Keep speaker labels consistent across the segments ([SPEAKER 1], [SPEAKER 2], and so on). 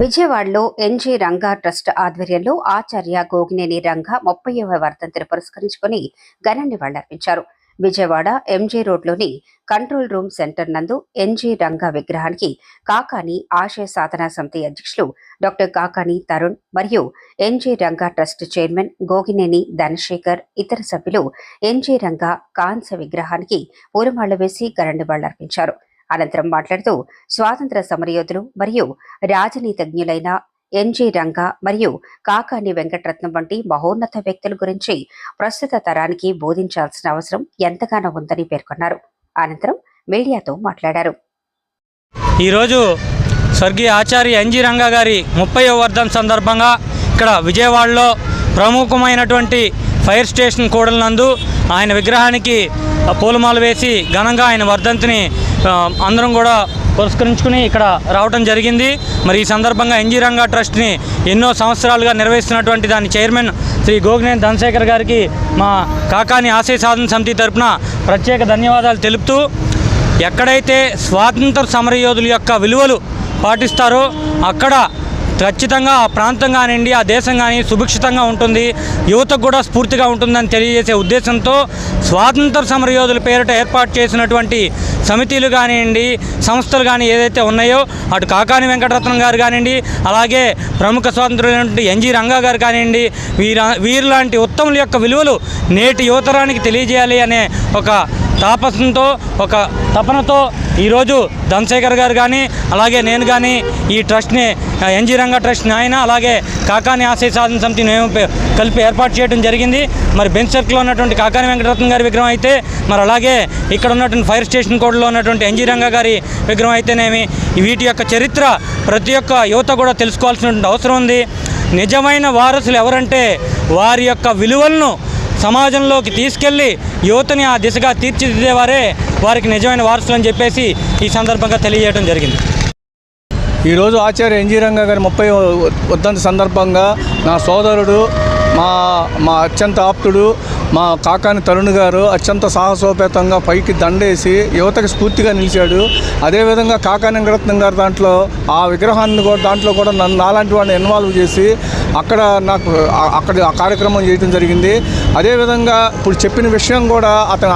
[SPEAKER 1] విజయవాడలో NG Ranga trust ఆధ్వర్యంలో ఆచార్య గోగినేని రంగా ముప్పైవ వర్ధంతిని పురస్కరించుకుని ఘన నివాళులర్పించారు. విజయవాడ ఎంజీ రోడ్లోని కంట్రోల్ రూమ్ సెంటర్ నందు ఎన్జీ రంగా విగ్రహానికి కాకాని ఆశయ సాధనా సమితి అధ్యక్షులు డాక్టర్ కాకాని తరుణ్ మరియు NG Ranga trust chairman Gogineni Dhanasekhar ఇతర సభ్యులు ఎన్జీ రంగా కాంస్య విగ్రహానికి పూలమాళ్ళు వేసి ఘన నివాళులర్పించారు. అనంతరం మాట్లాడుతూ స్వాతంత్ర సమరయోధులు మరియు రాజనీతిజ్ఞులైన ఎన్జి రంగా మరియు కాకాని వెంకటరత్నం వంటి మహోన్నత వ్యక్తుల గురించి ప్రస్తుత తరానికి బోధించాల్సిన అవసరం ఎంతగానో ఉందని పేర్కొన్నారు. అనంతరం మీడియాతో మాట్లాడారు.
[SPEAKER 2] ఈరోజు స్వర్గీయ ఆచార్య ఎన్జి రంగా గారి ముప్పై వర్ధం సందర్భంగా ఇక్కడ విజయవాడలో ప్రముఖమైనటువంటి ఫైర్ స్టేషన్ కూడలినందు ఆయన విగ్రహానికి పూలమాల వేసి ఘనంగా ఆయన వర్ధంతిని అందరం కూడా పురస్కరించుకుని ఇక్కడ రావడం జరిగింది. మరి ఈ సందర్భంగా ఎన్జీ రంగా ట్రస్ట్ని ఎన్నో సంవత్సరాలుగా నిర్వహిస్తున్నటువంటి దాని చైర్మన్ శ్రీ గోగినేని ధనశేఖర్ గారికి మా కాకాని ఆశయ సాధన సమితి తరపున ప్రత్యేక ధన్యవాదాలు తెలుపుతూ ఎక్కడైతే స్వాతంత్ర సమరయోధుల యొక్క విలువలు పాటిస్తారో అక్కడ ఖచ్చితంగా ఆ ప్రాంతం కానివ్వండి ఆ దేశం కానీ సుభిక్షితంగా ఉంటుంది. యువతకు కూడా స్ఫూర్తిగా ఉంటుందని తెలియజేసే ఉద్దేశంతో స్వాతంత్ర సమరయోధుల పేరిట ఏర్పాటు చేసినటువంటి సమితిలు కానివ్వండి సంస్థలు కానీ ఏదైతే ఉన్నాయో అటు కాకాని వెంకటరత్నం గారు కానివ్వండి అలాగే ప్రముఖ స్వాతంత్రులైనటువంటి ఎన్జి రంగా గారు కానివ్వండి వీర లాంటి ఉత్తముల యొక్క విలువలు నేటి యువతరానికి తెలియజేయాలి అనే ఒక తాపసంతో ఒక తపనతో ఈరోజు ధనశేఖర్ గారు కానీ అలాగే నేను కానీ ఈ ట్రస్ట్ని ఎన్జీ రంగ ట్రస్ట్ని ఆయన అలాగే కాకాని ఆశయ సాధన సమితి మేము కలిపి ఏర్పాటు చేయడం జరిగింది. మరి బెంచ్ సర్కిల్లో ఉన్నటువంటి కాకాని వెంకటరత్నం గారి విగ్రహం అయితే మరి అలాగే ఇక్కడ ఉన్నటువంటి ఫైర్ స్టేషన్ కోడ్లో ఉన్నటువంటి ఎన్జీ రంగ గారి విగ్రహం అయితేనేమి వీటి యొక్క చరిత్ర ప్రతి ఒక్క యువత కూడా తెలుసుకోవాల్సినటువంటి అవసరం ఉంది. నిజమైన వారసులు ఎవరంటే వారి యొక్క విలువలను సమాజంలోకి తీసుకెళ్ళి యువతని ఆ దిశగా తీర్చిదిద్దేవారే వారికి నిజమైన వారసులు అని చెప్పేసి ఈ సందర్భంగా తెలియజేయడం జరిగింది.
[SPEAKER 3] ఈరోజు ఆచార్య ఎన్జీ రంగా గారి ముప్పై ఉద్దంత సందర్భంగా నా సోదరుడు మా మా అత్యంత ఆప్తుడు మా కాకాని తరుణ్ గారు అత్యంత సాహసోపేతంగా పైకి దండేసి యువతకి స్ఫూర్తిగా నిలిచాడు. అదేవిధంగా కాకాని వెంకటరత్నం గారు దాంట్లో ఆ విగ్రహాన్ని కూడా దాంట్లో కూడా నన్ను నాలాంటి వాడిని ఇన్వాల్వ్ చేసి అక్కడ నాకు అక్కడ ఆ కార్యక్రమం చేయడం జరిగింది. అదేవిధంగా ఇప్పుడు చెప్పిన విషయం కూడా అతను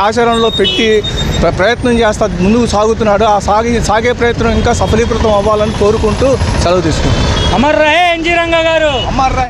[SPEAKER 3] ఆచరణలో పెట్టి ప్ర- ప్రయత్నం చేస్తా ముందుకు సాగుతున్నాడు. ఆ సాగి సాగే ప్రయత్నం ఇంకా సఫలీకృతం అవ్వాలని కోరుకుంటూ సెలవు తీసుకుంటాను
[SPEAKER 2] అమర్ రహే ఎన్జీ రంగా గారు.
[SPEAKER 3] అమ్మారా